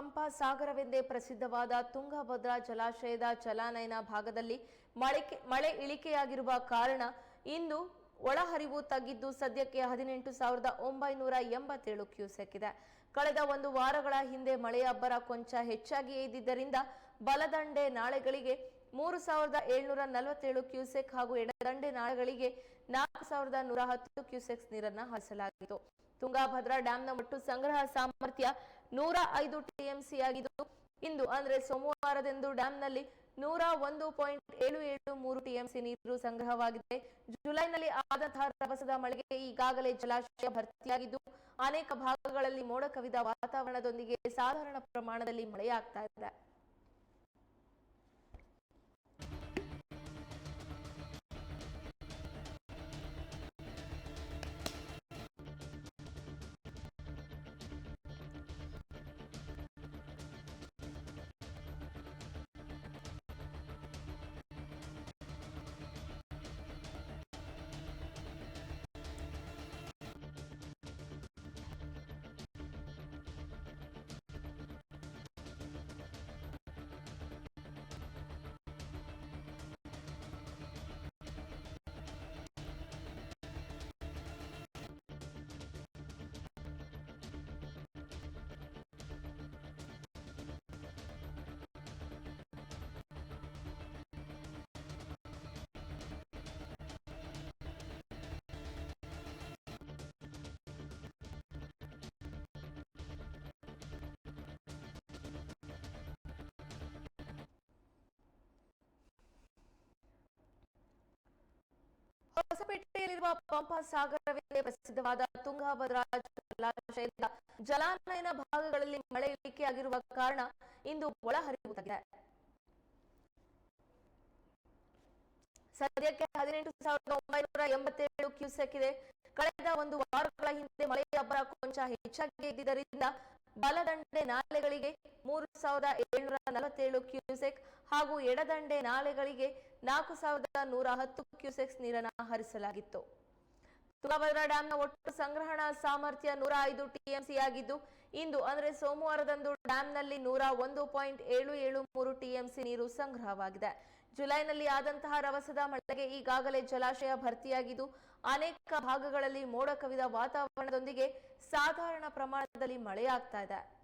ಪಂಪಾ ಸಾಗರವೆಂದೇ ಪ್ರಸಿದ್ಧವಾದ ತುಂಗಭದ್ರಾ ಜಲಾಶಯದ ಜಲಾನಯನ ಭಾಗದಲ್ಲಿ ಮಳೆ ಮಳೆ ಇಳಿಕೆಯಾಗಿರುವ ಕಾರಣ ಇಂದು ಒಳಹರಿವು ತಗ್ಗಿದ್ದು ಸದ್ಯಕ್ಕೆ ಹದಿನೆಂಟು ಸಾವಿರದ ಒಂಬೈನೂರ ಎಂಬತ್ತೇಳು ಕ್ಯೂಸೆಕ್ ಇದೆ. ಕಳೆದ ಒಂದು ವಾರಗಳ ಹಿಂದೆ ಮಳೆಯ ಅಬ್ಬರ ಕೊಂಚ ಹೆಚ್ಚಾಗಿ ಇದ್ದಿದ್ದರಿಂದ ಬಲದಂಡೆ ನಾಳೆಗಳಿಗೆ ಮೂರು ಸಾವಿರದ ಏಳ್ನೂರ ನಲವತ್ತೇಳು ಕ್ಯೂಸೆಕ್ ಹಾಗೂ ಎಡದಂಡೆ ನಾಳೆಗಳಿಗೆ ನಾಲ್ಕು ಸಾವಿರದ ನೂರ ಹತ್ತು ಕ್ಯೂಸೆಕ್ಸ್ ನೀರನ್ನು ಹರಿಸಲಾಗಿತ್ತು ತುಂಗಾಭದ್ರಾ ಡ್ಯಾಂನ ಒಟ್ಟು ಸಂಗ್ರಹ ಸಾಮರ್ಥ್ಯ ನೂರ ಐದು ಟಿಎಂಸಿ ಆಗಿದ್ದು, ಇಂದು ಅಂದ್ರೆ ಸೋಮವಾರದಂದು ಡ್ಯಾಂನಲ್ಲಿ ನೂರ ಒಂದು ಪಾಯಿಂಟ್ ಏಳು ಏಳು ಮೂರು ಟಿಎಂಸಿ ನೀರು ಸಂಗ್ರಹವಾಗಿದೆ. ಜುಲೈನಲ್ಲಿ ಆದಂತಹ ರಭಸದ ಮಳೆಗೆ ಈಗಾಗಲೇ ಜಲಾಶಯ ಭರ್ತಿಯಾಗಿದ್ದು, ಅನೇಕ ಭಾಗಗಳಲ್ಲಿ ಮೋಡ ಕವಿದ ವಾತಾವರಣದೊಂದಿಗೆ ಸಾಧಾರಣ ಪ್ರಮಾಣದಲ್ಲಿ ಮಳೆಯಾಗ್ತಾ ಇದೆ. ಹೊಸಪೇಟೆಯಲ್ಲಿರುವ ಪಂಪ ಸಾಗರವೇ ಪ್ರಸಿದ್ಧವಾದ ತುಂಗಭದ್ರಾ ಜಲಾಶಯದ ಜಲಾನಯನ ಭಾಗಗಳಲ್ಲಿ ಮಳೆ ಇಳಿಕೆಯಾಗಿರುವ ಕಾರಣ ಇಂದು ಒಳಹರಿವು ಸದ್ಯಕ್ಕೆ ಹದಿನೆಂಟು ಸಾವಿರದ ಒಂಬೈನೂರ ಎಂಬತ್ತೇಳು ಕ್ಯೂಸೆಕ್ ಇದೆ. ಕಳೆದ ಒಂದು ವಾರಗಳ ಹಿಂದೆ ಮಳೆಯ ಅಬ್ಬರ ಕೊಂಚ ಹೆಚ್ಚಾಗಿ ಇದ್ದಿದ್ದರಿಂದ ಬಲದಂಡೆ ನಾಲೆಗಳಿಗೆ ಮೂರು ಸಾವಿರದ ಏಳ್ನೂರ ನಲವತ್ತೇಳು ಕ್ಯೂಸೆಕ್ ಹಾಗೂ ಎಡದಂಡೆ ನಾಲೆಗಳಿಗೆ ನಾಲ್ಕು ಸಾವಿರದ ನೂರ ಹತ್ತು ಕ್ಯೂಸೆಕ್ಸ್ ನೀರನ್ನು ಹರಿಸಲಾಗಿತ್ತು. ತುಂಗಭದ್ರಾ ಡ್ಯಾಂನ ಒಟ್ಟು ಸಂಗ್ರಹಣಾ ಸಾಮರ್ಥ್ಯ ನೂರ ಐದು ಟಿಎಂಸಿ ಆಗಿದ್ದು, ಇಂದು ಅಂದ್ರೆ ಸೋಮವಾರದಂದು ಡ್ಯಾಂನಲ್ಲಿ ನೂರ ಒಂದು ಪಾಯಿಂಟ್ ಏಳು ಏಳು ಮೂರು ಟಿಎಂಸಿ ನೀರು ಸಂಗ್ರಹವಾಗಿದೆ. ಜುಲೈನಲ್ಲಿ ಆದಂತಹ ರವಸದ ಮಳೆಗೆ ಈಗಾಗಲೇ ಜಲಾಶಯ ಭರ್ತಿಯಾಗಿದ್ದು, ಅನೇಕ ಭಾಗಗಳಲ್ಲಿ ಮೋಡ ಕವಿದ ವಾತಾವರಣದೊಂದಿಗೆ ಸಾಧಾರಣ ಪ್ರಮಾಣದಲ್ಲಿ ಮಳೆಯಾಗ್ತಾ ಇದೆ.